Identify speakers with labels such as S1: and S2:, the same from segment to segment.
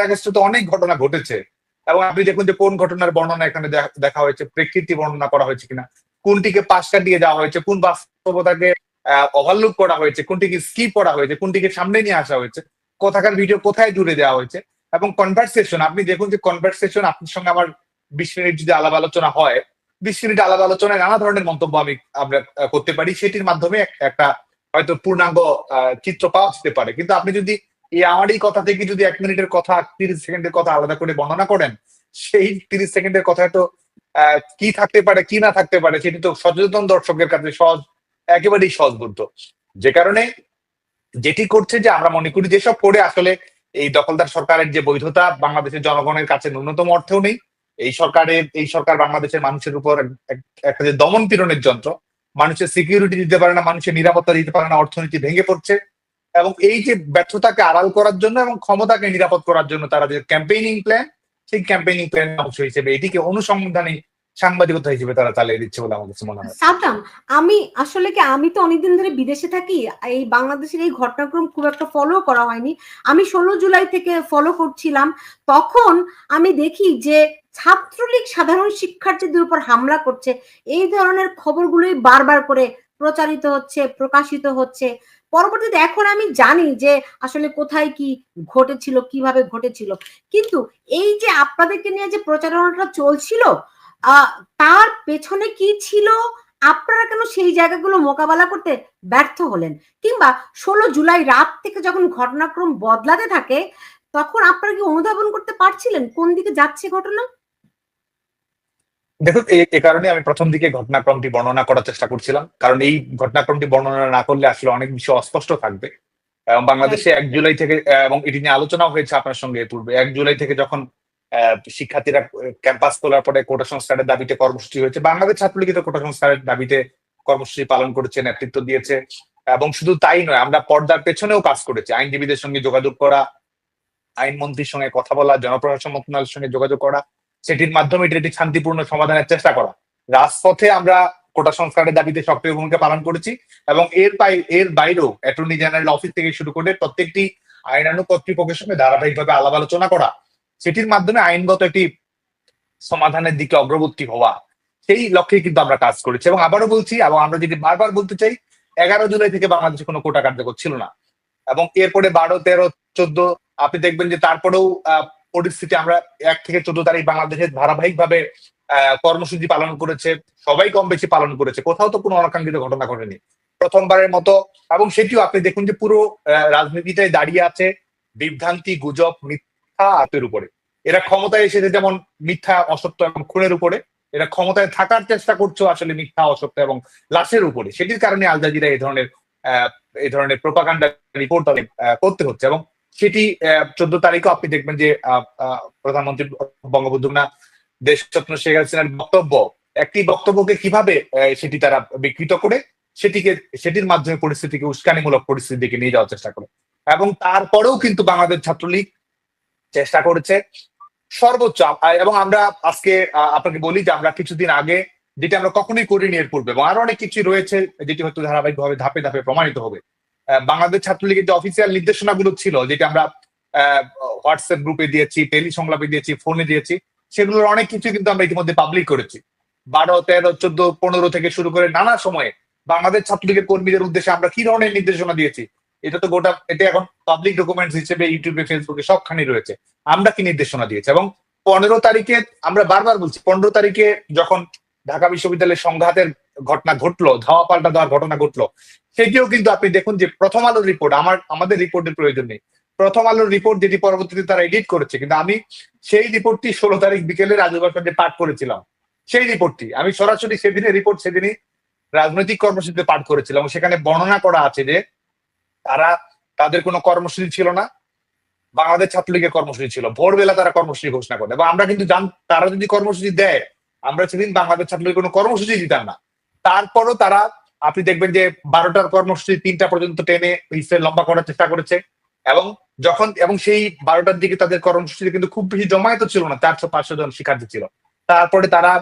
S1: আগস্টে তো অনেক ঘটনা ঘটেছে। এবং আপনি দেখুন যে কোন ঘটনার বর্ণনা এখানে দেখা- হয়েছে প্রেক্ষিতি বর্ণনা করা হয়েছে কিনা। কোনটিকে পাশ কাটিয়ে যাওয়া হয়েছে, কোন বাস্তবতাকে ওভারলুক করা হয়েছে, কোনটিকে স্কিপ করা হয়েছে, কোনটিকে সামনে নিয়ে আসা হয়েছে, কোথাকার ভিডিও কোথায় জুড়ে দেওয়া হয়েছে, এবং কনভারসেশন আপনি দেখুন যে কনভারসেশন আপনার সঙ্গে আমার বিশ মিনিট যদি আলাপ আলোচনা হয়, বিশ মিনিট আলাপ আলোচনায় নানা ধরনের মন্তব্য আমি, আমরা করতে পারি। সেটির মাধ্যমে একটা হয়তো পূর্ণাঙ্গ চিত্র পাওয়া যেতে পারে। কিন্তু আপনি যদি এই আমার এই কথা থেকে যদি এক মিনিটের কথা, তিরিশ সেকেন্ডের কথা আলাদা করে বর্ণনা করেন, সেই তিরিশ সেকেন্ডের কথা তো কি থাকতে পারে, কি না থাকতে পারে, সেটি তো সচেতন দর্শকের কাছে সহজ, একেবারেই সহজবোধ্য। যে কারণে যেটি করছে যে আমরা মনে করি যেসব করে আসলে এই দখলদার সরকারের যে বৈধতা, বাংলাদেশের জনগণের কাছে ন্যূনতম অর্থেও নেই। এই সরকারের, এই সরকার বাংলাদেশের মানুষের উপর এক- এক- একটা যে দমন পীড়নের যন্ত্র, মানুষের সিকিউরিটি দিতে পারে না, মানুষের নিরাপত্তা দিতে পারে না, অর্থনীতি ভেঙে পড়ছে। এবং এই যে ব্যর্থতাকে আড়াল করার জন্য এবং ক্ষমতাকে নিরাপদ করার জন্য তারা যে ক্যাম্পেইনিং প্ল্যান সেই ক্যাম্পেইনিং প্ল্যান অংশ হিসেবে, এটিকে অনুসন্ধানী সাংবাদিকতা হিসেবে তারা চালিয়ে দিচ্ছে বলে আমার মনে হয়।
S2: সাদ্দাম আমি আসলে কি, আমি তো অনেকদিন ধরে বিদেশে থাকি, এই বাংলাদেশের এই ঘটনাক্রম খুব একটা ফলো করা হয়নি। আমি ষোলো জুলাই থেকে ফলো করছিলাম, তখন আমি দেখি যে ছাত্রলীগ সাধারণ শিক্ষার্থীদের উপর হামলা করছে। এই ধরনের খবরগুলোই বারবার করে প্রচারিত হচ্ছে, প্রকাশিত হচ্ছে। পরবর্তীতে এখন আমি জানি যে আসলে কোথায় কি ঘটেছিল, কীভাবে ঘটেছিল। কিন্তু এই যে আপনাদেরকে নিয়ে যে প্রচারণাটা চলছিল তার পেছনে কি ছিল? আপনারা কেন সেই জায়গাগুলো মোকাবেলা করতে ব্যর্থ হলেন? কিংবা ষোলো জুলাই রাত থেকে যখন ঘটনাক্রম বদলাতে থাকে, তখন আপনারা কি অনুধাবন করতে পারছিলেন কোন দিকে যাচ্ছে ঘটনা?
S1: দেখুন এ কারণে আমি প্রথম দিকে ঘটনাক্রমটি বর্ণনা করার চেষ্টা করছিলাম। কারণ এই ঘটনাক্রমটি বর্ণনা না করলে আসলে অনেক বিষয় অস্পষ্ট থাকবে। এবং বাংলাদেশে এক জুলাই থেকে এবং এটি নিয়ে আলোচনাও হয়েছে আপনার সঙ্গে পূর্বে। এক জুলাই থেকে যখন শিক্ষার্থীরা ক্যাম্পাস খোলার পরে কোটা সংস্কারের দাবিতে কর্মসূচি হয়েছে বাংলাদেশ ছাত্রলীগিত কোটা সংস্কারের দাবিতে কর্মসূচি পালন করেছে নেতৃত্ব দিয়েছে। এবং শুধু তাই নয় আমরা পর্দার পেছনেও কাজ করেছি। আইনজীবীদের সঙ্গে যোগাযোগ করা আইনমন্ত্রীর সঙ্গে কথা বলা জনপ্রশাসন মন্ত্রণালয়ের সঙ্গে যোগাযোগ করা সেটির মাধ্যমে এটি একটি শান্তিপূর্ণ সমাধানের চেষ্টা করা। রাজপথে আমরা কোটা সংস্কারের দাবিতে সক্রিয় ভূমিকা পালন করেছি এবং এর এর বাইরেও অ্যাটর্নি জেনারেল অফিস থেকে শুরু করে প্রত্যেকটি আইনানু কর্তৃপক্ষের সঙ্গে ধারাবাহিকভাবে আলাপ আলোচনা করা, সেটির মাধ্যমে আইনগত একটি সমাধানের দিকে অগ্রবর্তী হওয়া, সেই লক্ষ্যে কিন্তু আমরা কাজ করেছি। এবং আবারও বলছি, এবং আমরা যদি বারবার বলতে চাই, এগারো জুলাই থেকে বাংলাদেশে কোনো কোটা কার্যকর ছিল না। এবং এরপরে বারো, তেরো, চোদ্দ, আপনি দেখবেন যে তারপরেও পরিস্থিতি আমরা এক থেকে চোদ্দ তারিখ বাংলাদেশে ধারাবাহিকভাবে কর্মসূচি পালন করেছে। সবাই কম বেশি পালন করেছে। কোথাও তো কোনো অনাকাঙ্ক্ষিত ঘটনা ঘটেনি। প্রথমবারের মতো, এবং সেটিও আপনি দেখুন যে পুরো রাজনীতিটাই দাঁড়িয়ে আছে বিভ্রান্তি, গুজব, মিথ্যা আতের উপরে। এরা ক্ষমতায় এসেছে যেমন মিথ্যা, অসত্য এবং খুনের উপরে। এরা ক্ষমতায় থাকার চেষ্টা করছ আসলে মিথ্যা, অসত্য এবং লাশের উপরে। সেটির কারণে আল জাজিরা এই ধরনের এই ধরনের প্রোপাগান্ডা রিপোর্ট করতে হচ্ছে এবং সেটি চোদ্দ তারিখে আপনি দেখবেন যে প্রধানমন্ত্রী বঙ্গবন্ধু না দেশরত্ন শেখ হাসিনার বক্তব্য, একটি বক্তব্যকে কীভাবে সেটি তারা বিকৃত করে, সেটিকে, সেটির মাধ্যমে পরিস্থিতিকে উস্কানিমূলক পরিস্থিতির দিকে নিয়ে যাওয়ার চেষ্টা করে। এবং তারপরেও কিন্তু বাংলাদেশ ছাত্রলীগ চেষ্টা করেছে সর্বোচ্চ এবং আমরা আজকে আপনাকে বলি যে আমরা কিছুদিন আগে, যেটা আমরা কখনোই করিনি এর পূর্বে, এবং আরও অনেক কিছু রয়েছে, যেটি হয়তো ধারাবাহিকভাবে ধাপে ধাপে প্রমাণিত হবে। বাংলাদেশ ছাত্রলীগের যে অফিসিয়াল নির্দেশনাগুলো ছিল, যেটা আমরা হোয়াটসঅ্যাপ গ্রুপে দিয়েছি টেলি সংলাপে দিয়েছি ফোনে দিয়েছি, সেগুলোর অনেক কিছু কিন্তু আমরা ইতিমধ্যে পাবলিক করেছি। বারো, তেরো, চোদ্দ, পনেরো থেকে শুরু করে নানা সময়ে বাংলাদেশ ছাত্রলীগের কর্মীদের উদ্দেশ্যে আমরা কি ধরনের নির্দেশনা দিয়েছি, এটা তো গোটা, এটা এখন পাবলিক ডকুমেন্টস হিসেবে ইউটিউবে ফেসবুকে সবখানে রয়েছে। আমরা কি নির্দেশনা দিয়েছি? এবং পনেরো তারিখে আমরা বারবার বলছি, পনেরো তারিখে যখন ঢাকা বিশ্ববিদ্যালয়ের সংঘাতের ঘটনা ঘটলো, ধাওয়া পাল্টা দেওয়ার ঘটনা ঘটলো সেটিও কিন্তু আপনি দেখুন যে প্রথম আলোর রিপোর্ট আমার, আমাদের রিপোর্টের প্রয়োজন নেই। প্রথম আলোর রিপোর্ট যেটি পরবর্তীতে তারা এডিট করেছে, কিন্তু আমি সেই রিপোর্টটি ষোলো তারিখ বিকেলে রাজুবাসে পাঠ করেছিলাম, সেই রিপোর্টটি আমি সরাসরি সেদিনের রিপোর্ট সেদিনই রাজনৈতিক কর্মসূচিতে পাঠ করেছিলাম সেখানে বর্ণনা করা আছে যে তারা, তাদের কোনো কর্মসূচি ছিল না, বাংলাদেশ ছাত্রলীগের কর্মসূচি ছিল, ভোরবেলা তারা কর্মসূচি ঘোষণা করে, এবং আমরা কিন্তু জান, তারা যদি কর্মসূচি দেয়, আমরা সেদিন বাংলাদেশ ছাত্রলীগের কোনো কর্মসূচি দিতাম না। তারপরও তারা আপনি দেখবেন যে বারোটার কর্মসূচি তিনটা পর্যন্ত টেনে ইসে লম্বা করার চেষ্টা করেছে। এবং যখন, এবং সেই বারোটার দিকে তাদের কর্মসূচি কিন্তু খুব বেশি জমায়েত ছিল না, চারশো পাঁচশো জন শিক্ষার্থী ছিল। তারপরে তারা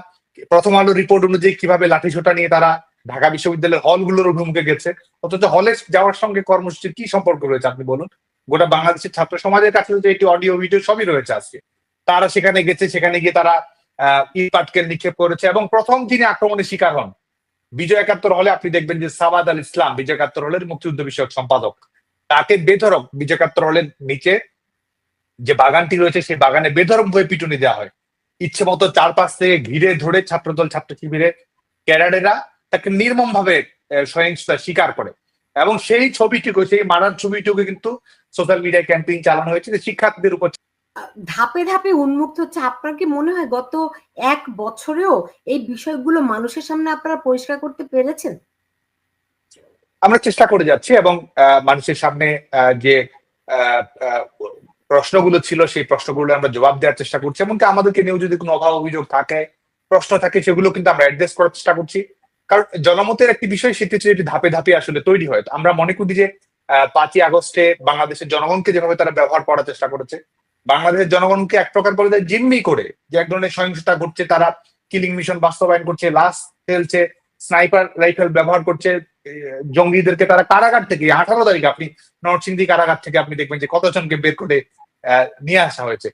S1: প্রথম আলো রিপোর্ট অনুযায়ী কীভাবে লাঠিসোঁটা নিয়ে তারা ঢাকা বিশ্ববিদ্যালয়ের হলগুলোর অভিমুখে গেছে। অথচ হলে যাওয়ার সঙ্গে কর্মসূচির কি সম্পর্ক রয়েছে আপনি বলুন? গোটা বাংলাদেশের ছাত্র সমাজের কাছে তো এটি অডিও ভিডিও সবই রয়েছে আজকে। তারা সেখানে গেছে, সেখানে গিয়ে তারা পাটকেল নিক্ষেপ করেছে এবং প্রথম যিনি আক্রমণের শিকার হন বিজয় একাত্তর হলে আপনি দেখবেন যে সাবাদ আল ইসলাম, বিজয় একাত্তর হলের মুক্তিযুদ্ধ বিষয়ক সম্পাদক। তাকে বেধরক, বিজয় একাত্তর হলের নিচে যে বাগানটি রয়েছে, সেই বাগানে বেধরক ভাবে পিটুনি দেওয়া হয়। ইচ্ছে মতো চারপাশ থেকে ঘিরে ধরে ছাত্রদল, ছাত্র শিবিরে ক্যাডারেরা তাকে নির্মম ভাবে সহিংসতা স্বীকার করে। এবং সেই ছবিটিকে, সেই মারার ছবিটুকু কিন্তু সোশ্যাল মিডিয়ায় ক্যাম্পেইন চালানো হয়েছে যে শিক্ষার্থীদের উপর
S2: ধাপে ধাপে উন্মুক্ত হচ্ছে। আপনার কি মনে হয় গত এক বছরেও এই বিষয়গুলো মানুষের সামনে আপনারা পরিষ্কার করতে পেরেছেন?
S1: আমরা চেষ্টা করে যাচ্ছি এবং মানুষের সামনে যে প্রশ্নগুলো ছিল সেই প্রশ্নগুলো আমরা জবাব দেওয়ার চেষ্টা করছি। এমনকি আমাদেরকে নিয়েও যদি কোনো অভাব অভিযোগ থাকে, প্রশ্ন থাকে, সেগুলো কিন্তু আমরা অ্যাড্রেস করার চেষ্টা করছি। কারণ জনমতের একটি বিষয়, সেটি হচ্ছে এটি ধাপে ধাপে আসলে তৈরি হয়। আমরা মনে করি যে পাঁচই আগস্টে বাংলাদেশের জনগণকে যেভাবে তারা ব্যবহার করার চেষ্টা করেছে বাংলাদেশের জনগণকে এক প্রকার বলে দেয় জিম্মি করে যে এক ধরনের সহিংসতা ঘটছে, তারা কিলিং মিশন বাস্তবায়ন করছে, লাশ ফেলছে স্নাইপার রাইফেল ব্যবহার করছে জঙ্গিদেরকে তারা কারাগার থেকে, আঠারো তারিখ আপনি নরসিংদী কারাগার থেকে আপনি দেখবেন যে কতজনকে বের করে নিয়ে আসা হয়েছে।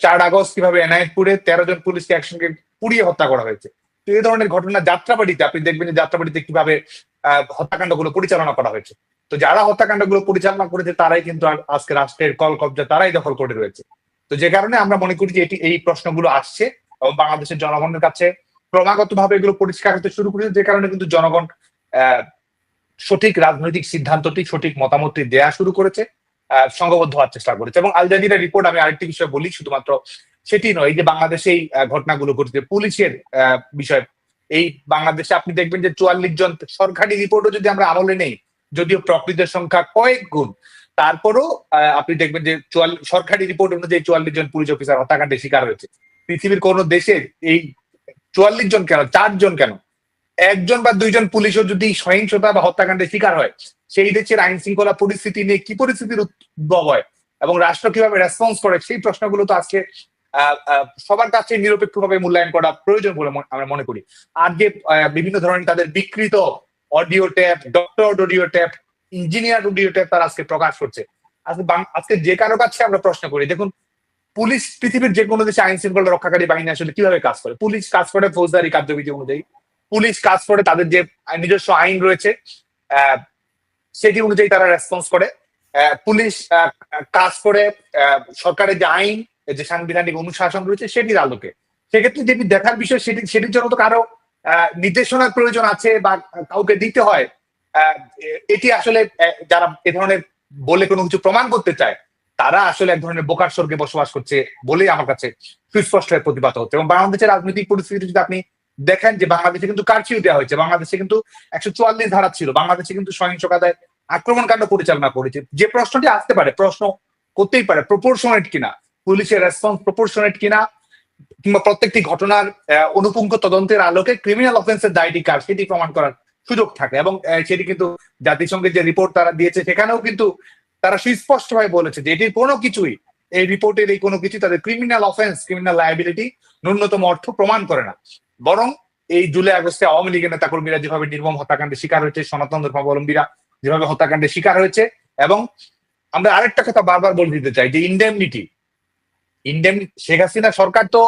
S1: চার আগস্ট কীভাবে এনায়েতপুরে তেরো জন পুলিশকে একসঙ্গে পুড়িয়ে হত্যা করা হয়েছে। তো এই ধরনের ঘটনা যাত্রাবাড়িতে, আপনি দেখবেন যে যাত্রাবাড়িতে কীভাবে হত্যাকাণ্ডগুলো পরিচালনা করা হয়েছে। তো যারা হত্যাকাণ্ডগুলো পরিচালনা করেছে, তারাই কিন্তু আজকে রাষ্ট্রের কল কবজা তারাই দখল করে রয়েছে। তো যে কারণে আমরা মনে করি যে এটি এই প্রশ্নগুলো আসছে এবং বাংলাদেশের জনগণের কাছে ক্রমাগত ভাবে এগুলো পরিষ্কার হতে শুরু করেছে, যে কারণে কিন্তু জনগণ সঠিক রাজনৈতিক সিদ্ধান্তটি, সঠিক মতামতটি দেয়া শুরু করেছে সংঘবদ্ধ হওয়ার চেষ্টা করেছে। এবং আল জাজিরা রিপোর্ট আমি আরেকটি বিষয় বলি, শুধুমাত্র সেটি নয় যে বাংলাদেশে এই ঘটনাগুলো ঘটেছে, পুলিশের বিষয় এই বাংলাদেশে আপনি দেখবেন যে চুয়াল্লিশ জন সরকারি রিপোর্টও যদি আমরা আমলে নেই, যদিও প্রকৃতের সংখ্যা কয়েক গুণ, তারপরও আপনি দেখবেন যে সরকারি রিপোর্ট অনুযায়ী চুয়াল্লিশ জন পুলিশ অফিসার হত্যাকাণ্ডের শিকার হয়েছে। পৃথিবীর কোন দেশে এই চুয়াল্লিশ জন কেন চারজন কেন? একজন বা দুইজন পুলিশও যদি সহিংসতা বা হত্যাকাণ্ডের শিকার হয়, সেই দেশের আইন শৃঙ্খলা পরিস্থিতি নিয়ে কি পরিস্থিতির উদ্ভব হয় এবং রাষ্ট্র কীভাবে রেসপন্স করে, সেই প্রশ্নগুলো তো আজকে সবার কাছে নিরপেক্ষভাবে মূল্যায়ন করা প্রয়োজন বলে আমরা মনে করি। আর যে বিভিন্ন ধরনের তাদের বিকৃত audio tape doctor audio tape engineer audio tape তারা আজকে প্রকাশ করছে। আজকে আজকে যে কারও কাছে আমরা প্রশ্ন করি, দেখুন, পুলিশ পৃথিবীর যে কোনো দেশে আইন শৃঙ্খলা রক্ষাকারী বাহিনী আসলে কীভাবে কাজ করে? পুলিশ কাজ করে ফৌজদারি কার্যবিধি অনুযায়ী। পুলিশ কাজ করে তাদের যে নিজস্ব আইন রয়েছে সেটি অনুযায়ী তারা রেসপন্স করে। পুলিশ কাজ করে সরকারের যে আইন যে সাংবিধানিক অনুশাসন রয়েছে সেটির আলোকে। সেক্ষেত্রে যেটি দেখার বিষয়, সেটি, সেটির জন্য তো কারও নির্দেশনার প্রয়োজন আছে বা কাউকে দিতে হয় এটি আসলে যারা এ ধরনের বলে কোনো কিছু প্রমাণ করতে চায়, তারা আসলে এক ধরনের বোকার স্বর্গে বসবাস করছে বলেই আমার কাছে সুস্পষ্ট প্রতিবাদ হচ্ছে। এবং বাংলাদেশের রাজনৈতিক পরিস্থিতি যদি আপনি দেখেন যে বাংলাদেশে কিন্তু কারফিউ দেওয়া হয়েছে, বাংলাদেশে কিন্তু একশো চুয়াল্লিশ ধারা ছিল, বাংলাদেশে কিন্তু সহিংসতায় আক্রমণকাণ্ড পরিচালনা করেছে। যে প্রশ্নটি আসতে পারে, প্রশ্ন করতেই পারে প্রপোর্শনেট কিনা পুলিশের রেসপন্স প্রপোর্শনেট কিনা, কিংবা প্রত্যেকটি ঘটনার অনুপুঙ্খ তদন্তের আলোকে ক্রিমিনাল অফেন্সের দায়টি কার, সেটি প্রমাণ করার সুযোগ থাকে। এবং সেটি কিন্তু জাতিসংঘের যে রিপোর্ট তারা দিয়েছে, সেখানেও কিন্তু তারা সুস্পষ্টভাবে বলেছে যে এটির কোনো কিছুই, এই রিপোর্টের এই কোনো কিছু তাদের ক্রিমিনাল অফেন্স ক্রিমিনাল লায়াবিলিটি ন্যূনতম অর্থ প্রমাণ করে না। বরং এই জুলাই আগস্টে আওয়ামী লীগের নেতাকর্মীরা যেভাবে নির্মম হত্যাকাণ্ডের শিকার হয়েছে, সনাতন ধর্মাবলম্বীরা যেভাবে হত্যাকাণ্ডের শিকার হয়েছে, এবং আমরা আরেকটা কথা বারবার বলে দিতে চাই যে ইন্ডেমনিটি ইন্ডেমনি শেখ হাসিনা সরকার তো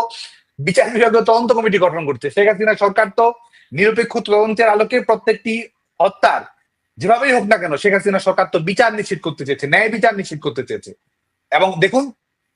S1: বিচার বিভাগীয় তদন্ত কমিটি গঠন করছে। শেখ হাসিনা সরকার তো নিরপেক্ষ তদন্তের আলোকে প্রত্যেকটি হত্যার যেভাবেই হোক না কেন শেখ হাসিনা সরকার তো বিচার নিশ্চিত করতে চেয়েছে ন্যায় বিচার নিশ্চিত করতে চেয়েছে। এবং দেখুন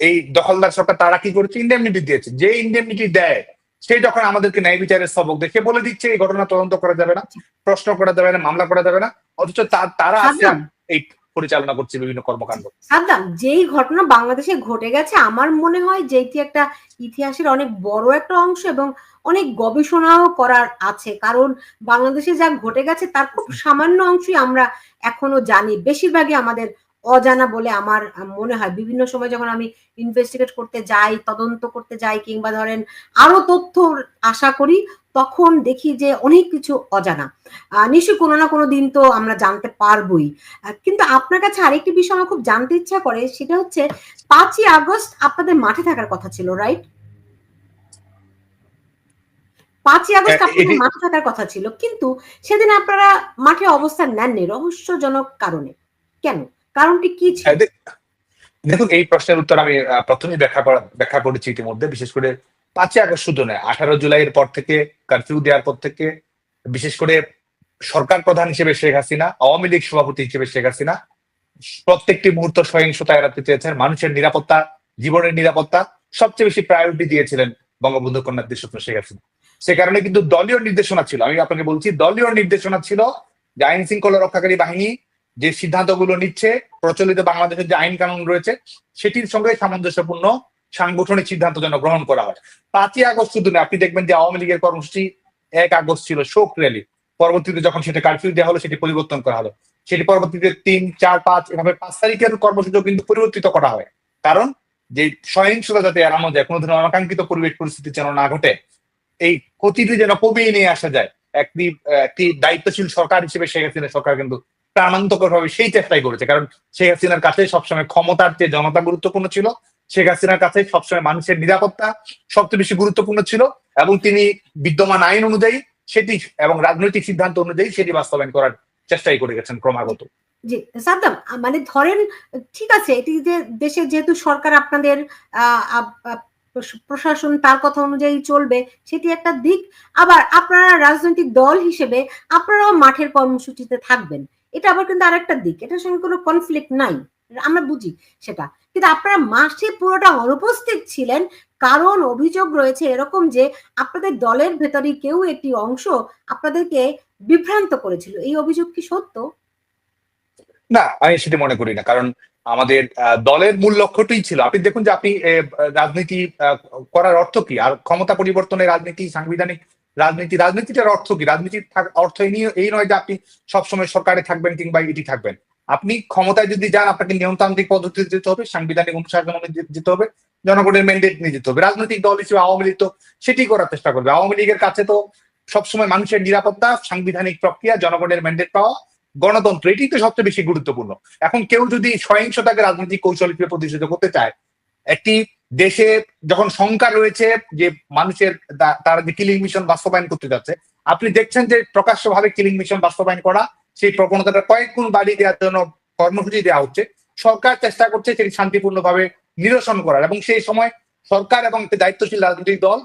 S1: এই দখলদার সরকার তারা কি করেছে? ইন্ডেমনিটি দিয়েছে। যে ইন্ডেমনিটি দেয় সে যখন আমাদেরকে ন্যায় বিচারের সবক দেখে বলে দিচ্ছে এই ঘটনা তদন্ত করা যাবে না প্রশ্ন করা যাবে না মামলা করা যাবে না অথচ তারা
S2: সাদ্দাম।
S1: এই পরিচালনা করছে বিভিন্ন কর্মকাণ্ড।
S2: সাদ্দাম যেই ঘটনা বাংলাদেশে ঘটে গেছে, আমার মনে হয় যেটি একটা ইতিহাসের অনেক বড় একটা অংশ এবং অনেক গবেষণাও করার আছে। কারণ বাংলাদেশে যা ঘটে গেছে, তার খুব সামান্য অংশই আমরা এখনও জানি। বেশিরভাগই আমাদের অজানা বলে আমার মনে হয়। বিভিন্ন সময় যখন আমি ইনভেস্টিগেট করতে যাই, তদন্ত করতে যাই, কিংবা ধরেন আরও তথ্য আশা করি তখন দেখি যে অনেক কিছু অজানা। নিশ্চয়ই কোনো না কোনো দিন তো আমরা জানতে পারবোই। কিন্তু আপনার কাছে আরেকটি বিষয় আমার খুব জানতে ইচ্ছা করে সেটা হচ্ছে পাঁচই আগস্ট আপনাদের মাঠে থাকার কথা ছিল রাইট পাঁচই আগস্ট
S1: হ্যাঁ,
S2: আপনাদের মাঠে থাকার কথা ছিল কিন্তু সেদিন আপনারা মাঠে অবস্থান নেননি রহস্যজনক কারণে। কেন? কারণটি কি ছিল?
S1: হ্যাঁ, দেখুন এই প্রশ্নের উত্তর আমি আহ, প্রথমেই ব্যাখ্যা ব্যাখ্যা করেছি ইতিমধ্যে বিশেষ করে পাঁচই আগস্ট শুধু নয়, আঠারো জুলাইয়ের পর থেকে কারফিউ দেওয়ার পর থেকে, বিশেষ করে সরকার প্রধান হিসেবে শেখ হাসিনা, আওয়ামী লীগ সভাপতি হিসেবে শেখ হাসিনা, প্রত্যেকটি মুহূর্ত সহিংসতা এড়াতে চেয়েছেন, মানুষের নিরাপত্তা, জীবনের নিরাপত্তা, সবচেয়ে বেশি প্রায়োরিটি দিয়েছিলেন বঙ্গবন্ধু কন্যা দেশরত্ন শেখ হাসিনা। সে কারণে কিন্তু দলীয় নির্দেশনা ছিল, আমি আপনাকে বলছি, দলীয় নির্দেশনা ছিল যে আইন শৃঙ্খলা রক্ষাকারী বাহিনী যে সিদ্ধান্তগুলো নিচ্ছে, প্রচলিত বাংলাদেশের যে আইন কানুন রয়েছে, সেটির সঙ্গে সামঞ্জস্যপূর্ণ সাংগঠনিক সিদ্ধান্ত যেন গ্রহণ করা হয়। পাঁচই আগস্ট শুধু না আপনি দেখবেন যে আওয়ামী লীগের কর্মসূচি এক আগস্ট ছিল শোক র্যালি। পরবর্তীতে যখন সেটা কারফিউ দেওয়া হলো, সেটি পরিবর্তন করা হলো। সেটি পরবর্তীতে তিন, চার, পাঁচ, এভাবে পাঁচ তারিখের কর্মসূচি কিন্তু পরিবর্তিত করা হয়। কারণ যে সহিংসতা যাতে এড়ানো যায়, কোনো ধরনের অনাকাঙ্ক্ষিত পরিবেশ পরিস্থিতি যেন না ঘটে, এই ক্ষতিটি যেন কমিয়ে নিয়ে আসা যায়, একটি একটি দায়িত্বশীল সরকার হিসেবে শেখ হাসিনা সরকার কিন্তু প্রাণান্তকর ভাবে সেই চেষ্টাই করেছে। কারণ শেখ হাসিনার কাছে সবসময় ক্ষমতার চেয়ে জনতা গুরুত্বপূর্ণ ছিল। শেখ হাসিনার কাছে সবসময় মানুষের নিরাপত্তা সবচেয়ে বেশি গুরুত্বপূর্ণ ছিল এবং তিনি বিদ্যমান আইন অনুযায়ী সেটি এবং রাজনৈতিক সিদ্ধান্ত অনুযায়ী সেটি বাস্তবায়ন করার চেষ্টাই করে গেছেন ক্রমাগত।
S2: জি, সাদ্দাম মানে ধরেন, ঠিক আছে, এটি যে দেশে যেহেতু সরকার আপনাদের প্রশাসন তার কথা অনুযায়ী চলবে, সেটি একটা দিক। আবার আপনারা রাজনৈতিক দল হিসেবে আপনারাও মাঠের কর্মসূচিতে থাকবেন। এটা আবার কিন্তু আরেকটা দিক। এটার সঙ্গে কোনো কনফ্লিক্ট নাই। আমরা বুঝি সেটা। কিন্তু আপনারা মাসে পুরোটা অনুপস্থিত ছিলেন, কারণ অভিযোগ রয়েছে এরকম যে আপনাদের দলের ভেতরে কেউ একটি অংশ আপনাদেরকে বিভ্রান্ত করেছিল। এই অভিযোগ কি সত্য?
S1: না, আমি সেটি মনে করি না, কারণ আমাদের দলের মূল লক্ষ্যটাই ছিল। আপনি দেখুন যে আপনি রাজনীতি করার অর্থ কি? আর ক্ষমতা পরিবর্তনের রাজনীতি, সাংবিধানিক রাজনীতি, রাজনীতিটার অর্থ কি? রাজনীতির অর্থ এই নিয়ে, এই নয় যে আপনি সবসময় সরকারে থাকবেন কিংবা এটি থাকবেন। আপনি ক্ষমতায় যদি যান, আপনাকে নিয়মতান্ত্রিক পদ্ধতিতে যেতে হবে, সাংবিধানিক অনুশাসন যেতে হবে, জনগণের ম্যান্ডেট নিয়ে যেতে হবে, রাজনৈতিক দল হিসেবে আওয়ামী লীগ তো সেটি করার চেষ্টা করবে। আওয়ামী লীগের কাছে তো সবসময় মানুষের নিরাপত্তা, সাংবিধানিক প্রক্রিয়া, জনগণের ম্যান্ডেট পাওয়া, গণতন্ত্র, এটি তো সবচেয়ে বেশি গুরুত্বপূর্ণ। এখন কেউ যদি সহিংসতাকে রাজনৈতিক কৌশল হিসেবে প্রতিষ্ঠিত করতে চায়, একটি দেশে যখন শঙ্কা রয়েছে যে মানুষের তারা যে কিলিং মিশন বাস্তবায়ন করতে যাচ্ছে, আপনি দেখছেন যে প্রকাশ্যভাবে কিলিং মিশন বাস্তবায়ন করা সেই প্রবণতাটা কয়েক গুণ বাড়িয়ে দেওয়ার জন্য কর্মসূচি দেওয়া হচ্ছে। সরকার চেষ্টা করছে সেটি শান্তিপূর্ণভাবে নিরসন করার এবং সেই সময় সরকার এবং দায়িত্বশীল রাজনৈতিক দল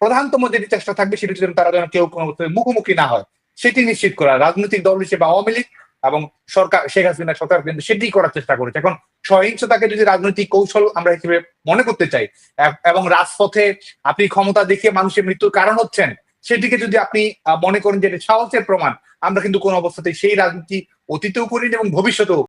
S1: প্রধানতম যেটি চেষ্টা থাকবে সেটি যেন তারা যেন কেউ কোনো মুখোমুখি না হয়। সেটি নিশ্চিত করা। রাজনৈতিক দল হিসেবে আওয়ামী লীগ এবং সরকার শেখ হাসিনা সরকার কিন্তু সেটি করার চেষ্টা করেছে। এখন সহিংসতাকে যদি রাজনৈতিক কৌশল আমরা হিসেবে মনে করতে চাই এবং রাজপথে আপনি ক্ষমতা দেখিয়ে মানুষের মৃত্যুর কারণ হচ্ছেন সেটিকে যদি আপনি মনে করেন যে এটা সাহসের প্রমাণ, আমরা কিন্তু কোন অবস্থাতেই সেই রাজনীতি অতীতেও করিনি এবং ভবিষ্যতেও